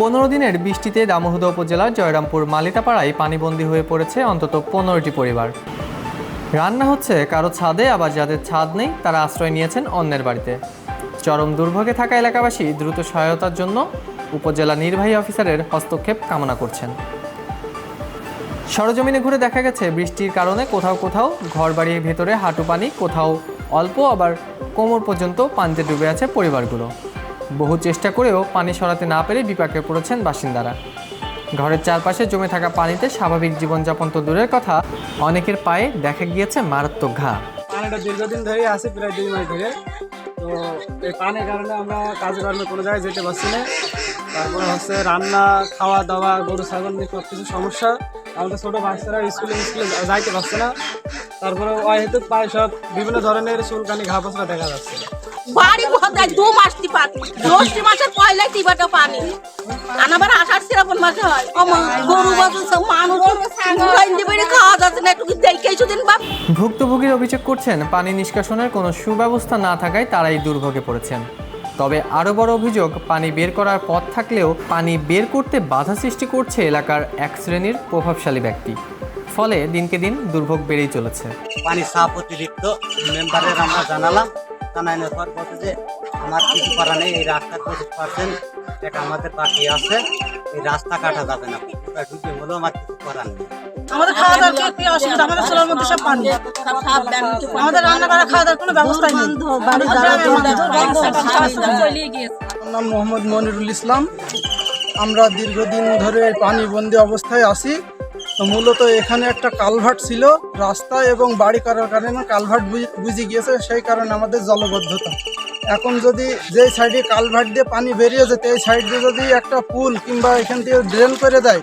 পনেরো দিনের বৃষ্টিতে দামোহদা উপজেলার জয়রামপুর মালিতাপাড়ায় পানিবন্দী হয়ে পড়েছে অন্তত পনেরোটি পরিবার। রান্না হচ্ছে, কারও ছাদে, আবার যাদের ছাদ নেই, তারা আশ্রয় নিয়েছেন অন্যের বাড়িতে। চরম দুর্ভোগে থাকা এলাকাবাসী দ্রুত সহায়তার জন্য উপজেলা নির্বাহী অফিসারের হস্তক্ষেপ কামনা করছেন। সরজমিনে ঘুরে দেখা গেছে, বৃষ্টির কারণে কোথাও কোথাও ঘরবাড়ির ভেতরে হাঁটু পানি, কোথাও অল্প, আবার কোমর পর্যন্ত পানিতে ডুবে আছে পরিবারগুলো। বহু চেষ্টা করেও পানি সরাতে না পেরে বিপাকে পড়েছেন বাসিন্দারা। ঘরের চারপাশে জমে থাকা পানিতে স্বাভাবিক জীবনযাপন তো দূরের কথা, অনেকের পায়ে দেখা গিয়েছে মারাত্মক ঘা। পানিটা দীর্ঘদিন ধরেই আছে, প্রায় দুই মাস ধরে। তো এই পানির কারণে আমরা কাজে কর্মে কোনো জায়গায় যেতে পারছি না। তারপরে হচ্ছে রান্না, খাওয়া দাওয়া, গরু, ছাগল নিয়ে সব কিছু সমস্যা। আমাদের ছোটো বাচ্চারা স্কুলে স্কুলে যাইতে পারছে না। তারপরে অহেতুক পায়ে সব বিভিন্ন ধরনের চুলকানি ঘা পচরা দেখা যাচ্ছে। বাড়ি কোথায় দু মাস টিপাত দশটি মাসের পয়লাই টিপাটা পানি। আনাবার আষাঢ় শ্রাবণ মাসে হয়। গরু সব মানুষ খাওয়া যাচ্ছে না একটু কিছুদিন বাপ। ভুক্তভোগীর অভিযোগ করছেন পানি নিষ্কাশনের কোনো সুব্যবস্থা না থাকায় তারাই দুর্ভোগে পড়েছেন। তবে আরও বড় অভিযোগ পানি বের করার পথ থাকলেও পানি বের করতে বাধা সৃষ্টি করছে এলাকার এক শ্রেণির প্রভাবশালী ব্যক্তি। ফলে দিনকে দিন দুর্ভোগ বেড়েই চলেছে। পানি সাপ অতিরিক্ত মেম্বারের আমরা জানালাম জানানোর পর বলছে যে আমার কিছু করা নেই এই রাস্তার পঁচিশ পার্সেন্ট এটা আমাদের বাকি আছে এই রাস্তা কাটা যাবে না। পুকুরটা ডুবে হলেও আমার কিছু করার নেই। আমাদের খাওয়া দাওয়ার কি- কি অসুবিধা? আমাদের চলার মধ্যে সব পানি। আমাদের রান্না করা খাওয়া দাওয়ার কোনো ব্যবস্থা নেই। আমার নাম মোহাম্মদ মনিরুল ইসলাম। আমরা দীর্ঘদিন ধরে পানি পানিবন্দি অবস্থায় আছি। তো মূলত এখানে একটা কালভার্ট ছিল রাস্তা এবং বাড়ি করার কারণে কালভার্ট বুঝ- গিয়েছে সেই কারণে আমাদের জলবদ্ধতা। এখন যদি যেই সাইডে কালভার্ট দিয়ে পানি বেরিয়ে যেত এই সাইড দিয়ে যদি একটা পুল কিংবা এখান থেকে ড্রেন করে দেয়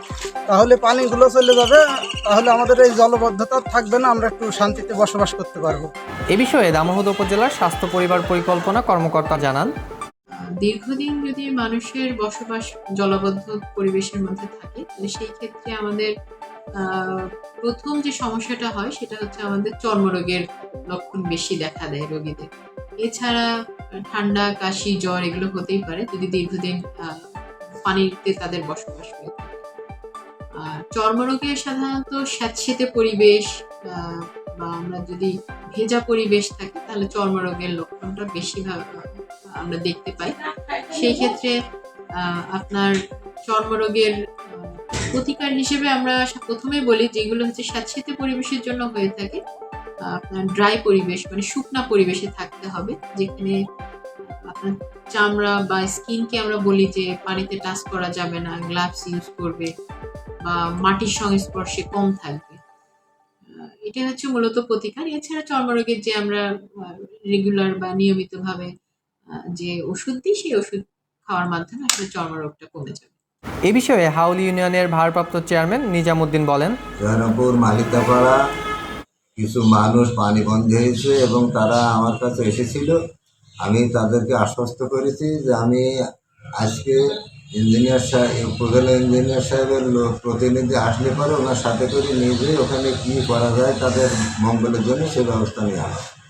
তাহলে পানিগুলো চলে যাবে তাহলে আমাদের এই জলবদ্ধতা থাকবে না আমরা একটু শান্তিতে বসবাস করতে পারব। এ বিষয়ে দামোহদ উপজেলার স্বাস্থ্য পরিবার পরিকল্পনা কর্মকর্তা জানান। দীর্ঘদিন যদি মানুষের বসবাস জলবদ্ধ পরিবেশের মধ্যে থাকে তাহলে সেই ক্ষেত্রে আমাদের প্রথম যে সমস্যাটা হয় সেটা হচ্ছে আমাদের চর্মরোগের লক্ষণ বেশি দেখা দেয় রোগীদের। এছাড়া ঠান্ডা, কাশি, জ্বর এগুলো হতেই পারে যদি দীর্ঘদিন পানিতে তাদের বসবাস হয়ে থাকে। আর চর্মরোগে সাধারণত স্যাঁতসেঁতে পরিবেশ বা আমরা যদি ভেজা পরিবেশ থাকে তাহলে চর্মরোগের লক্ষণটা বেশিরভাগ আমরা দেখতে পাই। সেই ক্ষেত্রে আপনার চর্মরোগের প্রতিকার হিসেবে আমরা প্রথমে বলি যেগুলো হচ্ছে স্যাঁতসেঁতে পরিবেশের জন্য হয়ে থাকে। আপনার ড্রাই পরিবেশ মানে শুকনা পরিবেশে থাকতে হবে। যেখানে আপনার চামড়া বা স্কিনকে আমরা বলি যে পানিতে টাচ করা যাবে না, গ্লাভস ইউজ করবে বা মাটির সংস্পর্শে কম থাকবে। এটা হচ্ছে মূলত প্রতিকার। এছাড়া চর্মরোগের যে আমরা রেগুলার বা নিয়মিতভাবে যে ওষুধ দিই, সেই ওষুধ খাওয়ার মাধ্যমে আসলে চর্মরোগটা কমে যাবে। এ বিষয়ে হাউলি ইউনিয়নের ভারপ্রাপ্ত চেয়ারম্যান নিজামুদ্দিন বলেন জয়রামপুর মালিকাপাড়া কিছু মানুষ পানি বন্ধ হয়েছে এবং তারা আমার কাছে এসেছিল। আমি তাদেরকে আশ্বস্ত করেছি যে আমি আজকে ইঞ্জিনিয়ার সাহেব উপজেলা ইঞ্জিনিয়ার সাহেবের প্রতিনিধি আসলে পরে ওনার সাথে করে নিয়ে যেয়ে ওখানে কী করা যায় তাদের মঙ্গলের জন্য সে ব্যবস্থা নেওয়া হবে।